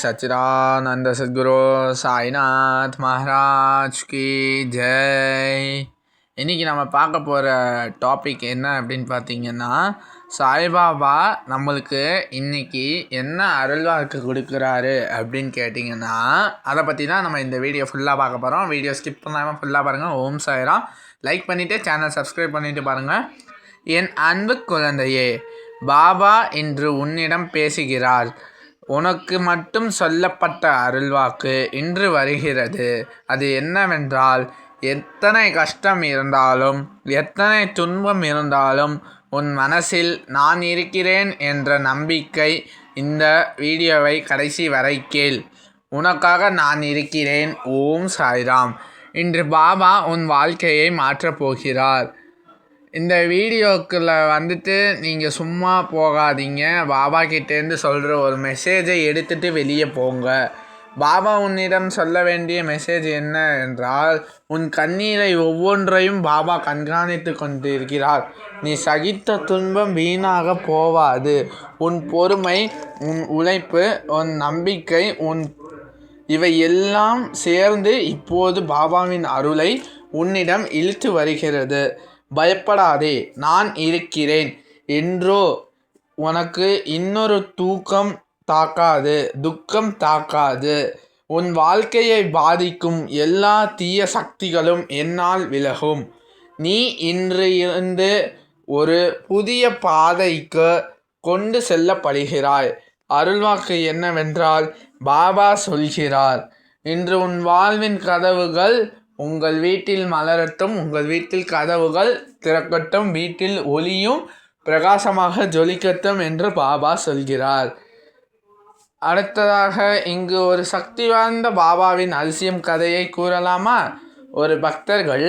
સચિદાનંદ સદગુરુ சாய்நாத் மகாராஜ் கி ஜெய் இன்றைக்கி நம்ம பார்க்க போகிற டாபிக் என்ன அப்படின்னு பார்த்தீங்கன்னா சாய்பாபா நம்மளுக்கு இன்றைக்கி என்ன அருள்வாக்கு கொடுக்குறாரு அப்படின்னு கேட்டிங்கன்னா அதை பற்றி தான் நம்ம இந்த வீடியோ ஃபுல்லாக பார்க்க போகிறோம் வீடியோ ஸ்கிப் பண்ணாமல் ஃபுல்லாக பாருங்கள் ஓம் சாயிரம். லைக் பண்ணிவிட்டு சேனல் சப்ஸ்கிரைப் பண்ணிவிட்டு பாருங்கள் என் அன்பு குழந்தையே பாபா இன்று உன்னிடம் பேசுகிறார். உனக்கு மட்டும் சொல்லப்பட்ட அருள்வாக்கு இன்று வருகிறது. அது என்னவென்றால் எத்தனை கஷ்டம் இருந்தாலும் எத்தனை துன்பம் இருந்தாலும் உன் மனசில் நான் இருக்கிறேன் என்ற நம்பிக்கை இந்த வீடியோவை கடைசி வரை கேள். உனக்காக நான் இருக்கிறேன். ஓம் சாய்ராம். இன்று பாபா உன் வாழ்க்கையை மாற்றப் போகிறார். இந்த வீடியோக்குள்ள வந்துட்டு நீங்கள் சும்மா போகாதீங்க. பாபா கிட்டேருந்து சொல்கிற ஒரு மெசேஜை எடுத்துகிட்டு வெளியே போங்க. பாபா உன்னிடம் சொல்ல வேண்டிய மெசேஜ் என்ன என்றால் உன் கண்ணீரை ஒவ்வொன்றையும் பாபா கண்காணித்து கொண்டிருக்கிறார். நீ சகித்த துன்பம் வீணாக போவாது. உன் பொறுமை உன் உழைப்பு உன் நம்பிக்கை உன் இவை எல்லாம் சேர்ந்து இப்போது பாபாவின் அருளை உன்னிடம் இழுத்து வருகிறது. பயப்படாதே நான் இருக்கிறேன். என்றோ உனக்கு இன்னொரு தூக்கம் தாக்காது துக்கம் தாக்காது. உன் வாழ்க்கையை பாதிக்கும் எல்லா தீய சக்திகளும் என்னால் விலகும். நீ இன்று இருந்து ஒரு புதிய பாதைக்கு கொண்டு செல்லப்படுகிறாய். அருள்வாக்கு என்னவென்றால் பாபா சொல்கிறார் இன்று உன் வாழ்வின் கதவுகள் உங்கள் வீட்டில் மலரட்டும் உங்கள் வீட்டில் கதவுகள் திறக்கட்டும் வீட்டில் ஒளியும் பிரகாசமாக ஜொலிக்கட்டும் என்று பாபா சொல்கிறார். அடுத்ததாக இங்கு ஒரு சக்தி வாய்ந்த பாபாவின் அதிசயம் கதையை கூறலாமா? ஒரு பக்தர்கள்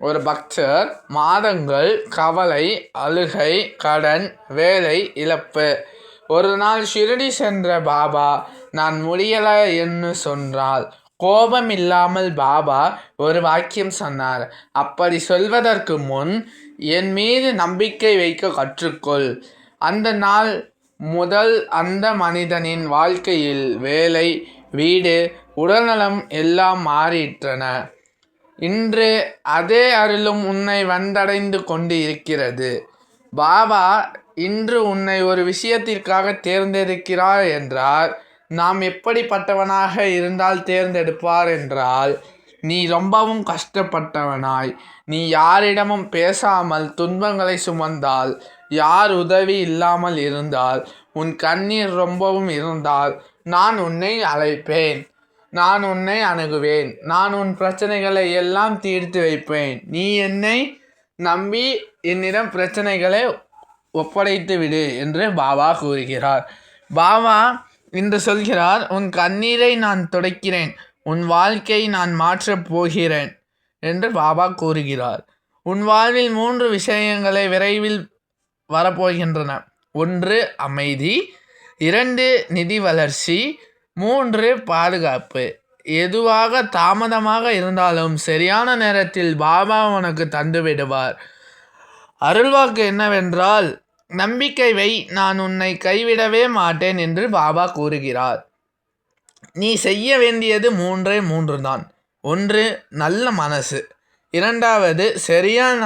ஒரு பக்தர் மாதங்கள் கவலை அழுகை கடன் வேலை இழப்பு. ஒரு நாள் ஷிரடி சென்ற பாபா நான் முடியலை என்று சொன்னால் கோபம் இல்லாமல் பாபா ஒரு வாக்கியம் சொன்னார். அப்படி சொல்வதற்கு முன் என் மீது நம்பிக்கை வைக்க கற்றுக்கொள். அந்த நாள் முதல் அந்த மனிதனின் வாழ்க்கையில் வேலை வீடு உடல்நலம் எல்லாம் மாறிற்றன. இன்று அதே அருளும் உன்னை வந்தடைந்து கொண்டு இருக்கிறது பாபா இன்று உன்னை ஒரு விஷயத்திற்காக தேர்ந்தெடுக்கிறார் என்றார். நாம் எப்படிப்பட்டவனாக இருந்தால் தேர்ந்தெடுப்பார் என்றால் நீ ரொம்பவும் கஷ்டப்பட்டவனாய். நீ யாரிடமும் பேசாமல் துன்பங்களை சுமந்தால் யார் உதவி இல்லாமல் இருந்தால் உன் கண்ணீர் ரொம்பவும் இருந்தால் நான் உன்னை அழைப்பேன். நான் உன்னை அணுகுவேன். நான் உன் பிரச்சனைகளை எல்லாம் தீர்த்து வைப்பேன். நீ என்னை நம்பி என்னிடம் பிரச்சனைகளை ஒப்படைத்து விடு என்று பாபா கூறுகிறார். பாபா என்று சொல்கிறார் உன் கண்ணீரை நான் துடைக்கிறேன் உன் வாழ்க்கை நான் மாற்றப் போகிறேன் என்று பாபா கூறுகிறார். உன் வாழ்வில் மூன்று விஷயங்களை விரைவில் வரப்போகின்றன. ஒன்று அமைதி. இரண்டு நிதி வளர்ச்சி. மூன்று பாதுகாப்பு. எதுவாக தாமதமாக இருந்தாலும் சரியான நேரத்தில் பாபா உனக்கு தந்துவிடுவார். அருள்வாக்கு என்னவென்றால் நம்பிக்கை வை நான் உன்னை கைவிடவே மாட்டேன் என்று பாபா கூறுகிறார். நீ செய்ய வேண்டியது மூன்றே மூன்று தான். ஒன்று நல்ல மனசு. இரண்டாவது சரியான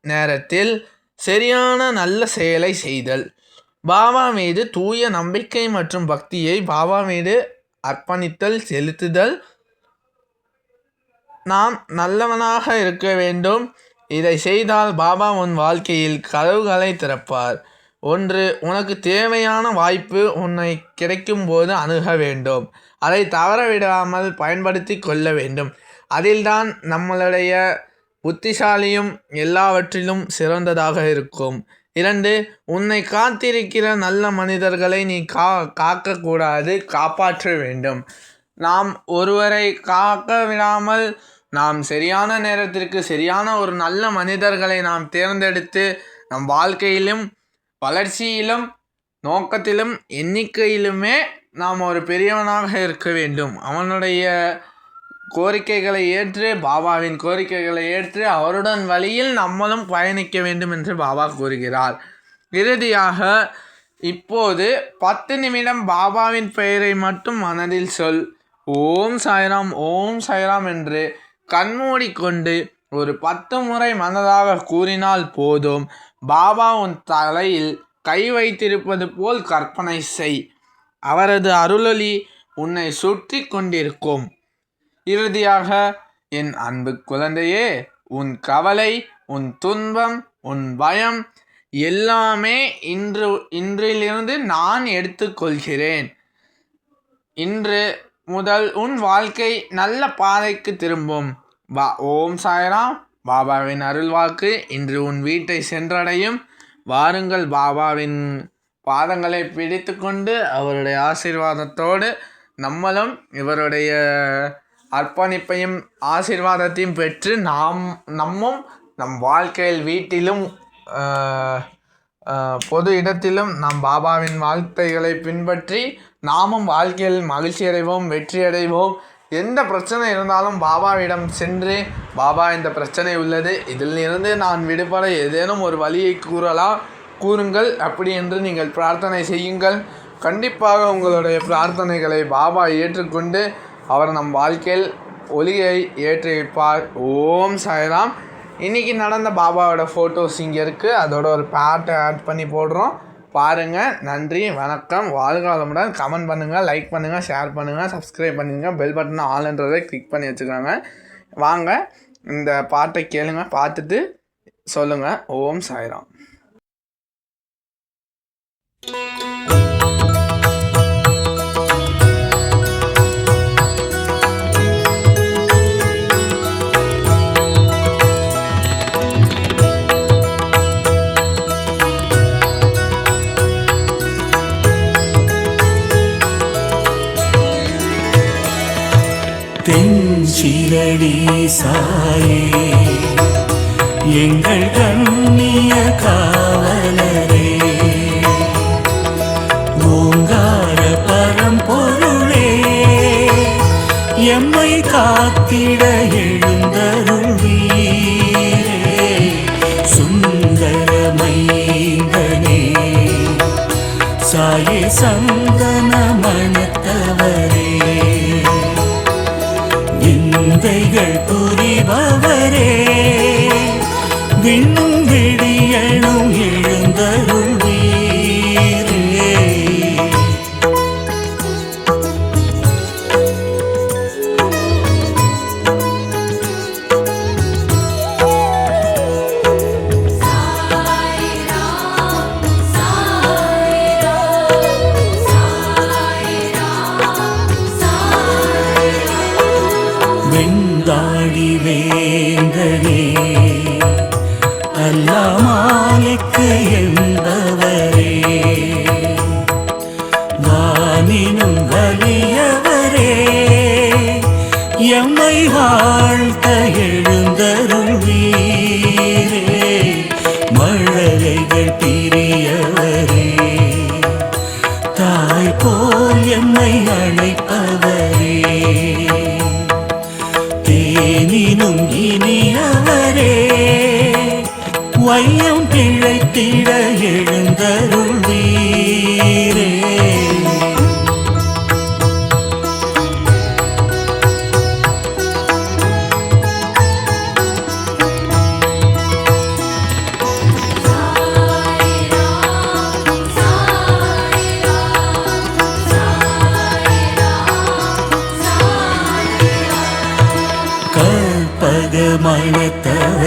நேரத்தில் சரியான நல்ல செயலை செய்தல். பாபா மீது தூய நம்பிக்கை மற்றும் பக்தியை பாபா மீது அர்ப்பணித்தல் செலுத்துதல். நாம் நல்லவனாக இருக்க வேண்டும். இதை செய்தால் பாபா உன் வாழ்க்கையில் கதவுகளை திறப்பார். ஒன்று உனக்கு தேவையான வாய்ப்பு உன்னை கிடைக்கும் போது அணுக வேண்டும். அதை தவற விடாமல் பயன்படுத்தி கொள்ள வேண்டும். அதில்தான் நம்மளுடைய புத்திசாலியும் எல்லாவற்றிலும் சிறந்ததாக இருக்கும். இரண்டு உன்னை காத்திருக்கிற நல்ல மனிதர்களை நீ கா காக்கக்கூடாது. காப்பாற்ற வேண்டும். நாம் ஒருவரை காக்க விடாமல் நாம் சரியான நேரத்திற்கு சரியான ஒரு நல்ல மனிதர்களை நாம் தேர்ந்தெடுத்து நம் வாழ்க்கையிலும் வளர்ச்சியிலும் நோக்கத்திலும் எண்ணிக்கையிலுமே நாம் ஒரு பெரியவனாக இருக்க வேண்டும். அவனுடைய கோரிக்கைகளை ஏற்று பாபாவின் கோரிக்கைகளை ஏற்று அவருடன் வழியில் நம்மளும் பயணிக்க வேண்டும் என்று பாபா கூறுகிறார். இறுதியாக இப்போது பத்து நிமிடம் பாபாவின் பெயரை மட்டும் மனதில் சொல். ஓம் சாய்ராம் ஓம் சாய்ராம் என்று கண்மூடிக்கொண்டு ஒரு பத்து முறை மனதாக கூறினால் போதும். பாபா உன் தலையில் கை வைத்திருப்பது போல் கற்பனை செய். அவரது அருளொளி உன்னை சுற்றி கொண்டிருக்கும். இறுதியாக என் அன்பு குழந்தையே உன் கவலை உன் துன்பம் உன் பயம் எல்லாமே இன்று இன்றிலிருந்து நான் எடுத்துக்கொள்கிறேன். இன்று முதல் உன் வாழ்க்கை நல்ல பாதைக்கு திரும்பும். வா ஓம் சாய்ராம். பாபாவின் அருள்வாக்கு இன்று உன் வீட்டை சென்றடையும். வாருங்கள் பாபாவின் பாதங்களை பிடித்து கொண்டு அவருடைய ஆசீர்வாதத்தோடு நம்மளும் இவருடைய அர்ப்பணிப்பையும் ஆசீர்வாதத்தையும் பெற்று நாம் நம்மும் நம் வாழ்க்கையில் வீட்டிலும் பொது இடத்திலும் நம் பாபாவின் வாழ்த்தைகளை பின்பற்றி நாமும் வாழ்க்கையில் மகிழ்ச்சி அடைவோம் வெற்றி அடைவோம் எந்த பிரச்சனை இருந்தாலும் பாபாவிடம் சென்று பாபா இந்த பிரச்சனை உள்ளது. இதில் இருந்து நான் விடுபட ஏதேனும் ஒரு வழியை கூறலாம் கூறுங்கள். அப்படி என்று நீங்கள் பிரார்த்தனை செய்யுங்கள். கண்டிப்பாக உங்களுடைய பிரார்த்தனைகளை பாபா ஏற்றுக்கொண்டு அவர் நம் வாழ்க்கையில் ஒளியை ஏற்றி வைப்பார். ஓம் சாய்ராம். இன்றைக்கி நடந்த பாபாவோட ஃபோட்டோஸ் இங்கே இருக்குது அதோட ஒரு பேட்டை ஆட் பண்ணி போடுறோம். பாருங்கள் நன்றி வணக்கம். வாழ்காலமுடன் கமெண்ட் பண்ணுங்கள் லைக் பண்ணுங்கள் ஷேர் பண்ணுங்கள் சப்ஸ்கிரைப் பண்ணுங்கள் பெல் பட்டனை ஆல்ன்றதை கிளிக் பண்ணி வச்சுக்கோங்க. வாங்க இந்த பாட்டை கேளுங்க பார்த்துட்டு சொல்லுங்கள் ஓம் சாய்ராம். எங்கள் கண்ணிய காவலரே. ஓங்கார பரம்பொருளே எம்மை காத்திட எழுந்தருள் வீரே சுந்தரமைந்தனே சாயே சங்க எம்மை வாழ்த்த எழுந்தருள் வீரே மழலைகள் பிரியவரே. தாய் போல் எம்மை அழைப்பவரே. தேனினும் இனியவரே. வையம் பிழைத்திட எழு கற்பக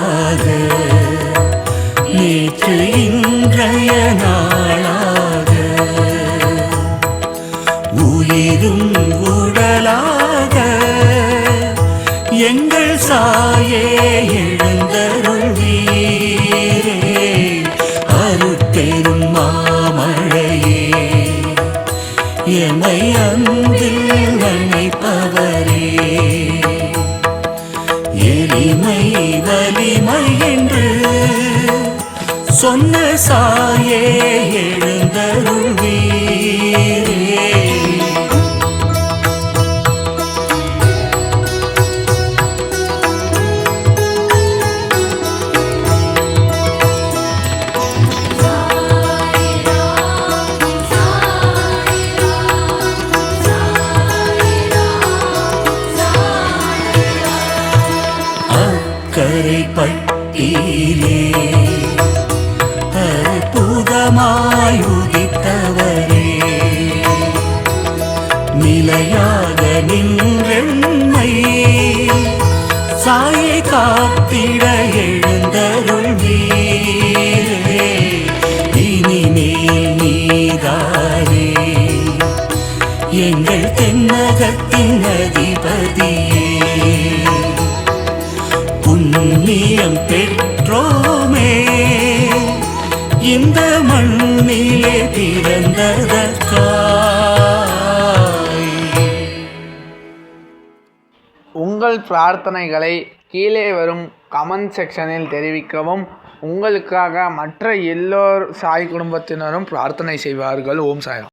நெல்லாக நேற்று இன்றைய நாளாக உயிரும் உடலாக எங்கள் சாயே எழுந்தருள்வீரே அருட்பெரும் மாமழையே எமை அன்பில் அணைப்பவரே எளிமை வலிமை என்று சொன்ன சாயே எழுந்தருள்வீரே. நிலையாக நின்றெம்மை. சாயை காக்க உங்கள் பிரார்த்தனைகளை கீழே வரும் கமெண்ட் செக்ஷனில் தெரிவிக்கவும். உங்களுக்காக மற்ற எல்லோர் சாய் குடும்பத்தினரும் பிரார்த்தனை செய்வார்கள். ஓம் சாயா